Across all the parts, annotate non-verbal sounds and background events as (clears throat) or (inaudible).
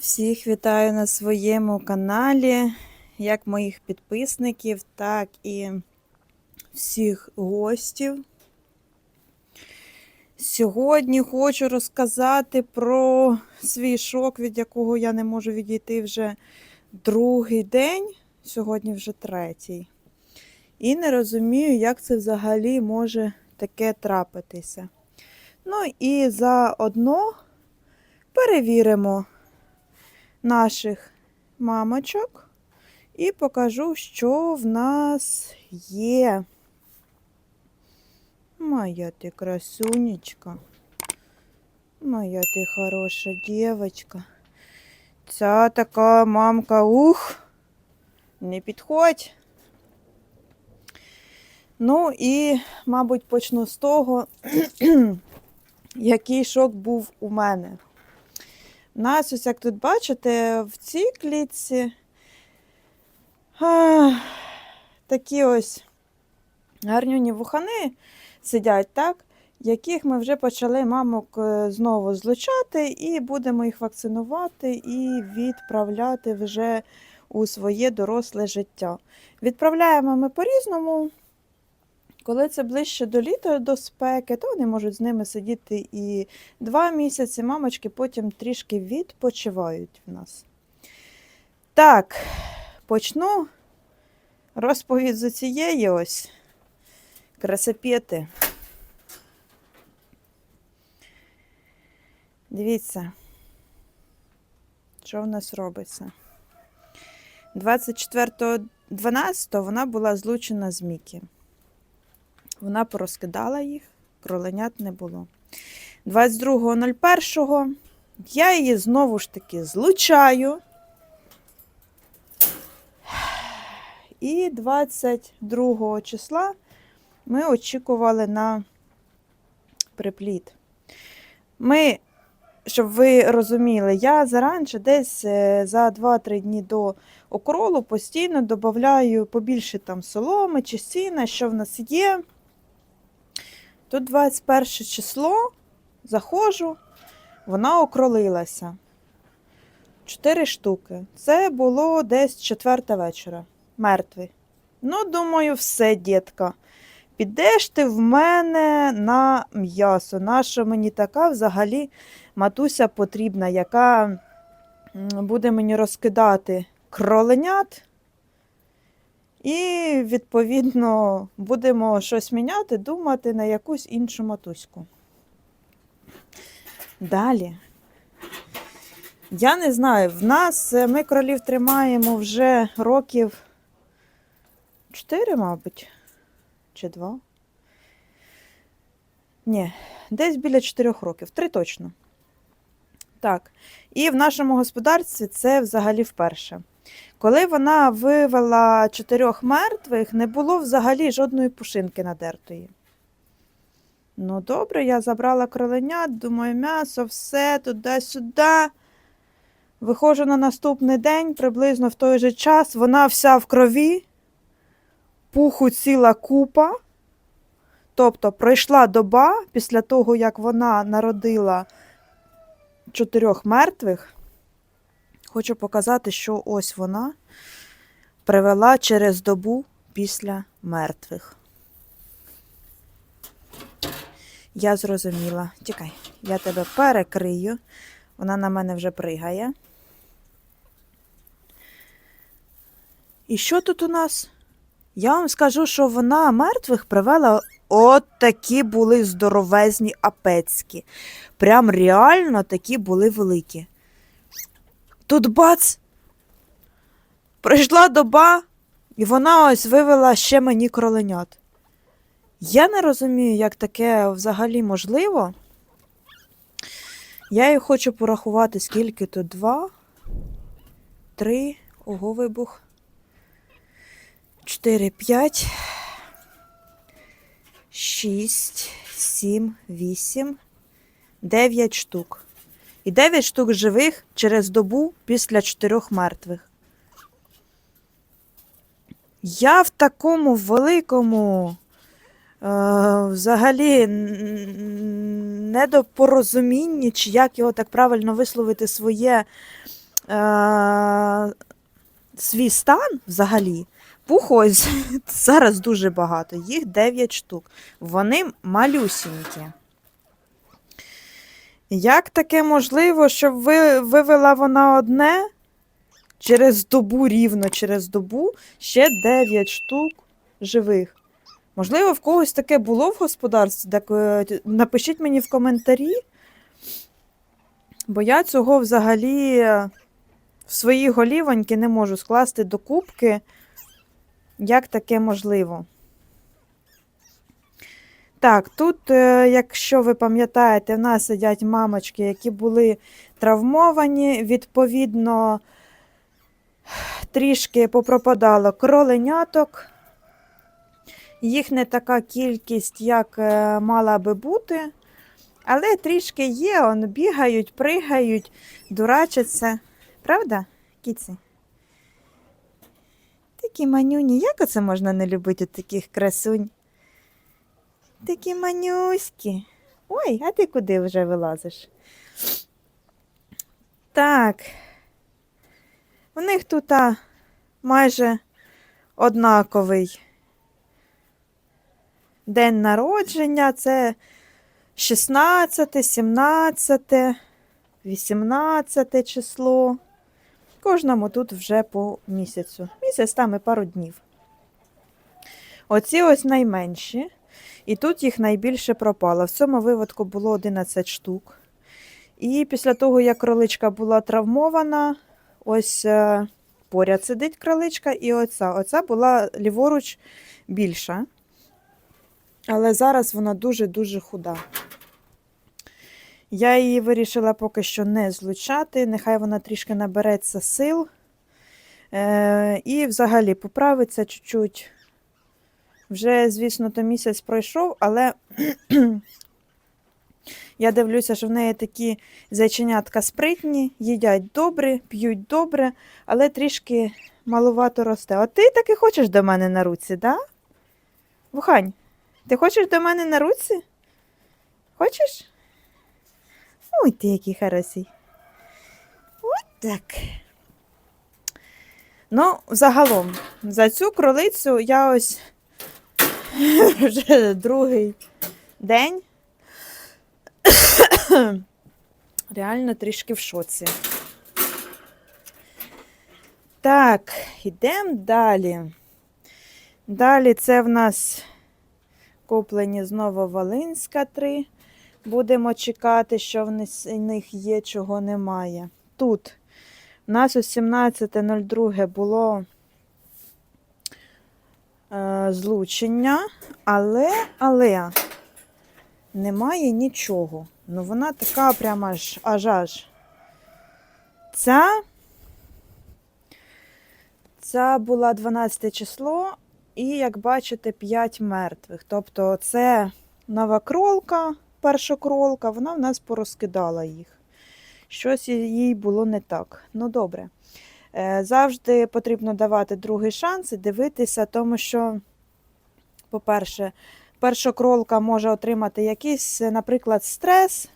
Всіх вітаю на своєму каналі, як моїх підписників, так і всіх гостів. Сьогодні хочу розказати про свій шок, від якого я не можу відійти вже другий день, сьогодні вже третій. І не розумію, як це взагалі може таке трапитися. Ну і заодно перевіримо наших мамочок і покажу, що в нас є. Моя ти красунечка. Моя ти хороша дівчинка. Ця така мамка, ух, не підходь. Ну і, мабуть, почну з того, (clears throat) який шок був у мене. Нас, ось як тут бачите, в цій клітці а, такі ось гарнюні вухани сидять, так? Яких ми вже почали мамок е, знову злучати, і будемо їх вакцинувати і відправляти вже у своє доросле життя. Відправляємо ми по-різному. Коли це ближче до літа, до спеки, то вони можуть з ними сидіти і два місяці. Мамочки потім трішки відпочивають в нас. Так, почну розповідь з цієї ось красопети. Дивіться, що в нас робиться. 24.12 вона була злучена з Мікі. Вона порозкидала їх, кроленят не було. 22.01 я її знову ж таки злучаю. І 22 числа ми очікували на припліт. Ми, щоб ви розуміли, я заранше десь е, за 2-3 дні до окролу постійно додаю побільше там соломи чи сіна, що в нас є. Тут 21 число, заходжу, вона окролилася. Чотири штуки. Це було десь четверта вечора. Мертвий. Ну, думаю, все, дітка. Підеш ти в мене на м'ясо. Наша мені така взагалі матуся потрібна, яка буде мені розкидати кроленят. І, відповідно, будемо щось міняти, думати на якусь іншу матуську. Далі. Я не знаю, в нас е, ми кролів тримаємо вже років 4, мабуть, чи 2. Ні, десь біля 4 років, 3 точно. Так. І в нашому господарстві це взагалі вперше. Коли вона вивела чотирьох мертвих, не було взагалі жодної пушинки надертої. Ну, добре, я забрала кроленят, думаю, м'ясо, все туди-сюди. Виходжу на наступний день, приблизно в той же час, вона вся в крові, пуху ціла купа. Тобто пройшла доба після того, як вона народила чотирьох мертвих. Хочу показати, що ось вона привела через добу після мертвих. Я зрозуміла. Тікай, я тебе перекрию. Вона на мене вже пригає. І що тут у нас? Я вам скажу, що вона мертвих привела от такі були здоровезні апецькі. Прям реально такі були великі. Тут бац! Пройшла доба, і вона ось вивела ще мені кроленят. Я не розумію, як таке взагалі можливо. Я її хочу порахувати, скільки тут два, три, ого, вибух. Чотири, п'ять, шість, сім, вісім, дев'ять штук. І 9 штук живих через добу після чотирьох мертвих. Я в такому великому, е, взагалі, недопорозумінні, чи як його так правильно висловити своє е- свій стан взагалі. Пуху (laughs) зараз дуже багато, їх 9 штук. Вони малюсінькі. Як таке можливо, щоб ви, вивела вона одне через добу, рівно через добу, ще 9 штук живих? Можливо, в когось таке було в господарстві? Так е, напишіть мені в коментарі, бо я цього взагалі е, в свої голівоньки не можу скласти до кубки. Як таке можливо? Так, тут, е, якщо ви пам'ятаєте, в нас сидять мамочки, які були травмовані, відповідно, трішки попропадало кроленяток. Їх не така кількість, як е, мала би бути, але трішки є, он бігають, пригають, дурачаться. Правда, кіці? Такі манюні, як оце можна не любити таких красунь? Такі манюські. Ой, а ти куди вже вилазиш? Так. У них тут а, майже однаковий день народження. Це 16, 17, 18 число. Кожному тут вже по місяцю. Місяць там і пару днів. Оці ось найменші. І тут їх найбільше пропало. В цьому виводку було 11 штук. І після того, як кроличка була травмована, ось е, поряд сидить кроличка, і оця. Оця була ліворуч більша. Але зараз вона дуже-дуже худа. Я її вирішила поки що не злучати, нехай вона трішки набереться сил. Е, і взагалі поправиться чуть-чуть. Вже, звісно, то місяць пройшов, але (clears throat) я дивлюся, що в неї такі зайченятка спритні, їдять добре, п'ють добре, але трішки малувато росте. От ти таки хочеш до мене на руці, да? Вухань, ти хочеш до мене на руці? Хочеш? Ой, ти який хороший. От так. Ну, загалом, за цю кролицю я ось (laughs) вже другий день. (coughs) Реально трішки в шоці. Так, йдемо далі. Далі це в нас куплені знову Волинська 3. Будемо чекати, що в них- є, чого немає. Тут у нас у 17.02 було злучення, але, але немає нічого. Ну, вона така прямо аж аж аж. Ця, ця була 12 число, і, як бачите, 5 мертвих. Тобто, це нова кролка, перша кролка, вона в нас порозкидала їх. Щось їй було не так. Ну, добре. Е, Завжди потрібно давати другий шанс і дивитися, тому що, по-перше, перша кролка може отримати якийсь, наприклад, стрес,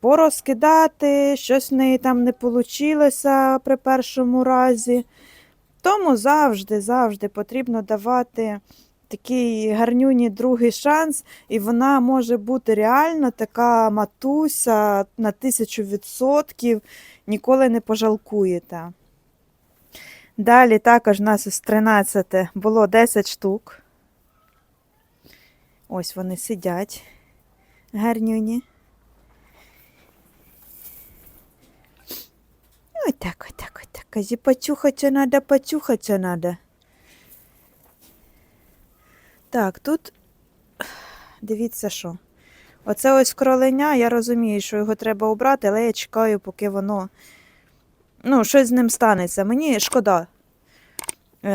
порозкидати, щось в неї там не вийшло при першому разі. Тому завжди, завжди потрібно давати такий гарнюні другий шанс, і вона може бути реально така матуся на тисячу відсотків, ніколи не пожалкуєте. Далі також у нас із 13 було 10 штук. Ось вони сидять. Гарнюні. Ой так, ой так, ой так. Казі, почухаться надо, почухаться надо. Так, тут дивіться що. Оце ось кроленя, я розумію, що його треба обрати, але я чекаю, поки воно. Ну, щось з ним станеться. Мені шкода. Е,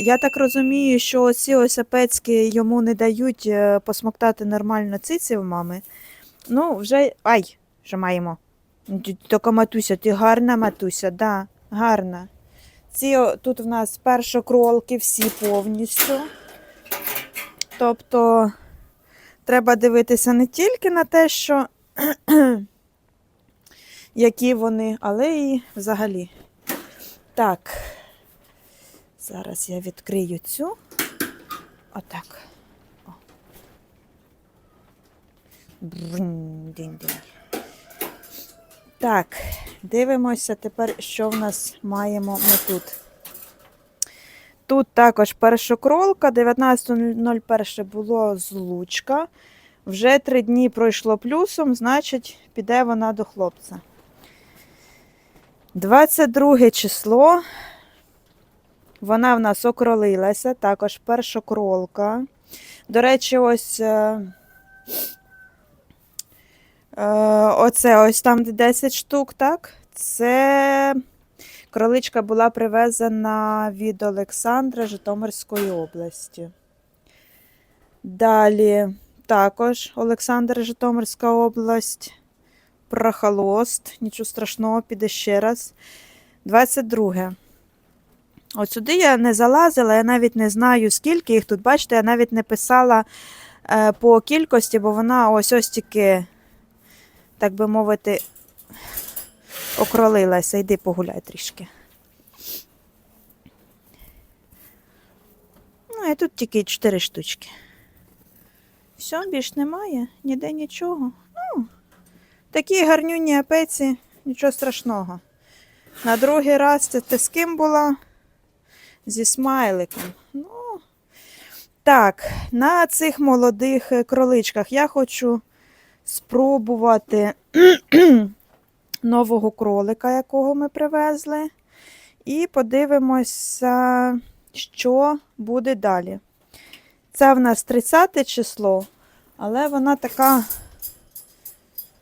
я так розумію, що оці ось апецькі йому не дають е, посмоктати нормально циці в мами. Ну, вже. Ай, що маємо. Тільки матуся, ти гарна матуся, да, гарна. Ці тут в нас першокролки всі повністю. Тобто треба дивитися не тільки на те, що (clears throat) які вони, але і взагалі. Так, зараз я відкрию цю. Отак. О. Бринь-динь-динь. Так, дивимося тепер, що в нас маємо ми тут. Тут також першокролка, 19.01 було злучка. Вже три дні пройшло плюсом, значить, піде вона до хлопця. 22 число. Вона в нас окролилася, також першокролка. До речі, ось е, е, оце ось там, 10 штук, так? Це кроличка була привезена від Олександра Житомирської області. Далі також Олександр Житомирська область. Прохолост, нічого страшного, піде ще раз. 22. От сюди я не залазила, я навіть не знаю, скільки їх тут. Бачите, я навіть не писала е, по кількості, бо вона ось ось тільки, так би мовити, окролилася. Йди погуляй трішки. Ну, і тут тільки 4 штучки. Все, більш немає, ніде нічого. Ну, такі гарнюні апеці, нічого страшного. На другий раз це ти з ким була? Зі смайликом. Ну, так, на цих молодих е, кроличках я хочу спробувати (clears throat) нового кролика, якого ми привезли. І подивимося, що буде далі. Це в нас 30 число, але вона така,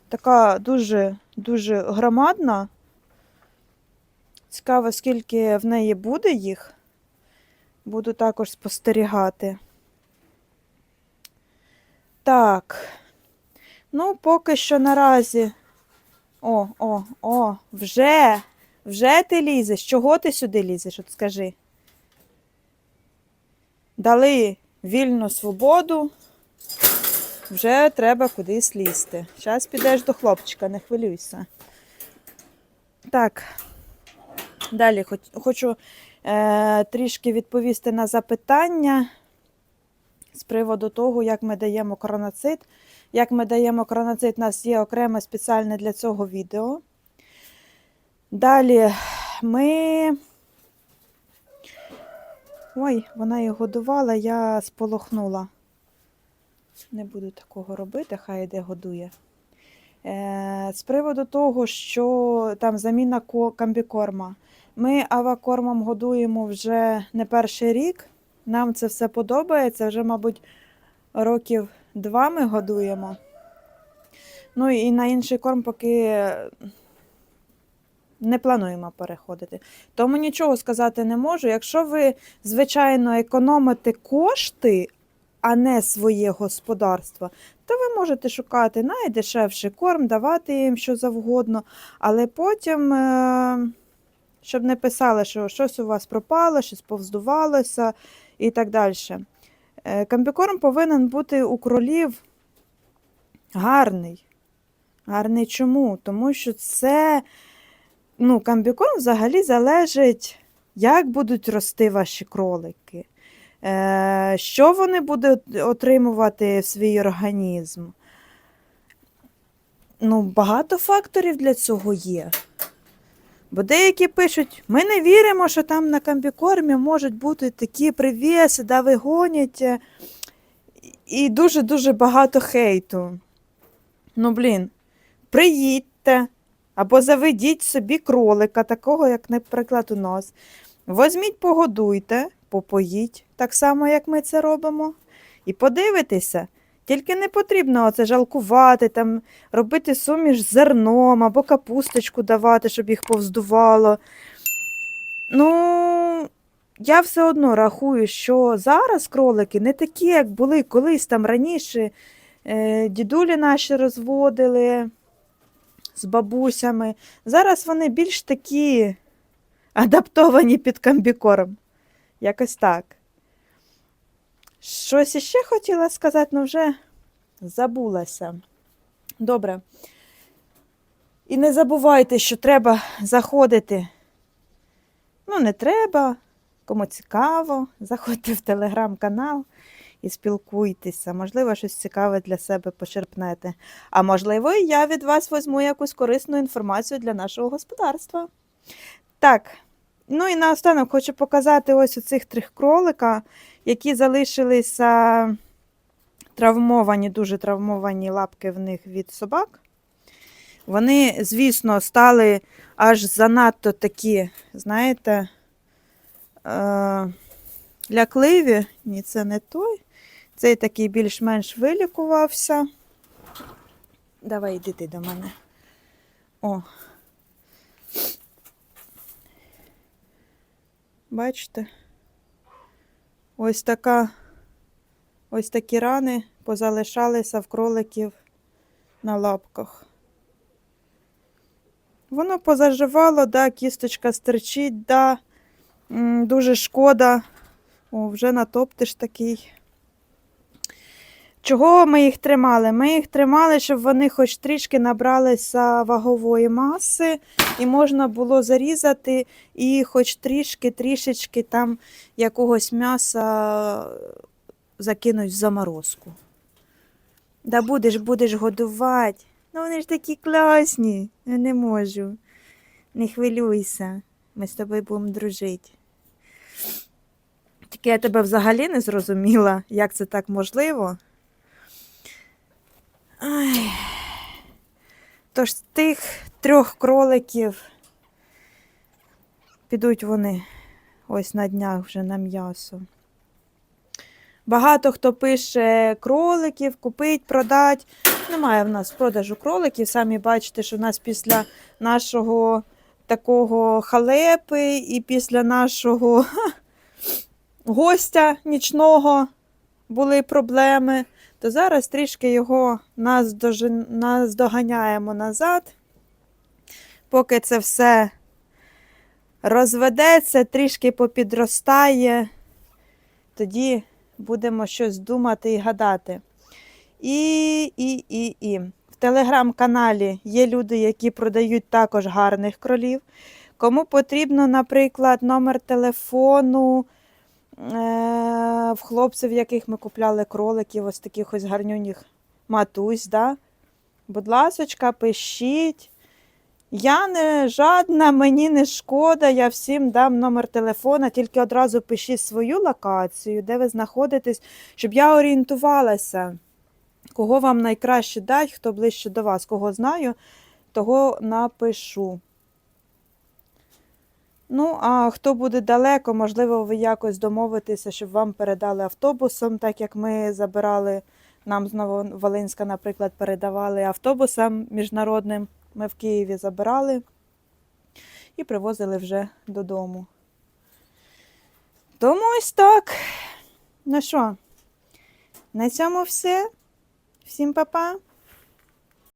така дуже, дуже громадна. Цікаво, скільки в неї буде їх. Буду також спостерігати. Так. Ну, поки що наразі. О, о, о, вже, вже ти лізеш. Чого ти сюди лізеш? От скажи. Дали вільну свободу. Вже треба кудись лізти. Зараз підеш до хлопчика, не хвилюйся. Так. Далі хочу трішки відповісти на запитання з приводу того, як ми даємо короноцит. Як ми даємо короноцит, у нас є окреме спеціальне для цього відео. Далі ми. Ой, вона її годувала, я сполохнула. Не буду такого робити, хай іде годує. Е, з приводу того, що там заміна ко- комбікорма. Ми авакормом годуємо вже не перший рік. Нам це все подобається. Вже, мабуть, років два ми годуємо. Ну і на інший корм поки не плануємо переходити. Тому нічого сказати не можу. Якщо ви, звичайно, економите кошти, а не своє господарство, то ви можете шукати найдешевший корм, давати їм що завгодно, але потім. Щоб не писали, що щось у вас пропало, щось повздувалося і так далі. Е, Комбікорм повинен бути у кролів гарний. Гарний чому? Тому що це ну, комбікорм взагалі залежить, як будуть рости ваші кролики, е, що вони будуть отримувати в свій організм. Ну, багато факторів для цього є. Бо деякі пишуть, ми не віримо, що там на комбікормі можуть бути такі привіси, да вигонять. е, І дуже-дуже багато хейту. Ну, блін, приїдьте або заведіть собі кролика, такого, як, наприклад, у нас. Возьміть, погодуйте, попоїть, так само, як ми це робимо. І подивитеся. Тільки не потрібно оце жалкувати, там, робити суміш з зерном або капусточку давати, щоб їх повздувало. Ну, я все одно рахую, що зараз кролики не такі, як були колись там раніше. Е, дідулі наші розводили з бабусями. Зараз вони більш такі адаптовані під комбікорм. Якось так. Щось іще хотіла сказати, але вже забулася. Добре. І не забувайте, що треба заходити. Ну, не треба, кому цікаво, заходьте в телеграм-канал і спілкуйтеся. Можливо, щось цікаве для себе почерпнете. А можливо, я від вас візьму якусь корисну інформацію для нашого господарства. Так, ну і наостанок хочу показати ось у цих трьох кролика, які залишилися травмовані, дуже травмовані лапки в них від собак. Вони, звісно, стали аж занадто такі, знаєте, е- лякливі. Ні, це не той. Цей такий більш-менш вилікувався. Давай йди ти до мене. О. Бачите? Ось така, ось такі рани позалишалися в кроликів на лапках. Воно позаживало, да, кісточка стерчить, да, дуже шкода. О, вже натоптиш такий. Чого ми їх тримали? Ми їх тримали, щоб вони хоч трішки набралися вагової маси, і можна було зарізати і хоч трішки, трішечки там якогось м'яса закинуть в заморозку. Да будеш, будеш годувати. Ну вони ж такі класні. Я не можу. Не хвилюйся. Ми з тобою будемо дружити. Тільки я тебе взагалі не зрозуміла, як це так можливо. Ай. Тож тих трьох кроликів підуть вони ось на днях вже на м'ясо. Багато хто пише кроликів, купить, продать. Немає в нас продажу кроликів. Самі бачите, що в нас після нашого такого халепи і після нашого гостя нічного були проблеми, то зараз трішки його наздоганяємо назад. Поки це все розведеться, трішки попідростає, тоді будемо щось думати і гадати. І, і, і, і. В телеграм-каналі є люди, які продають також гарних кролів. Кому потрібно, наприклад, номер телефону в хлопців, яких ми купляли кроликів, ось таких ось гарнюніх матусь, да? будь ласочка, пишіть. Я не жадна, мені не шкода, я всім дам номер телефона, тільки одразу пишіть свою локацію, де ви знаходитесь, щоб я орієнтувалася, кого вам найкраще дать, хто ближче до вас, кого знаю, того напишу. Ну, а хто буде далеко, можливо, ви якось домовитеся, щоб вам передали автобусом, так як ми забирали, нам з Нововолинська, наприклад, передавали автобусом міжнародним. Ми в Києві забирали і привозили вже додому. Тому ось так. Ну що, на цьому все. Всім па-па.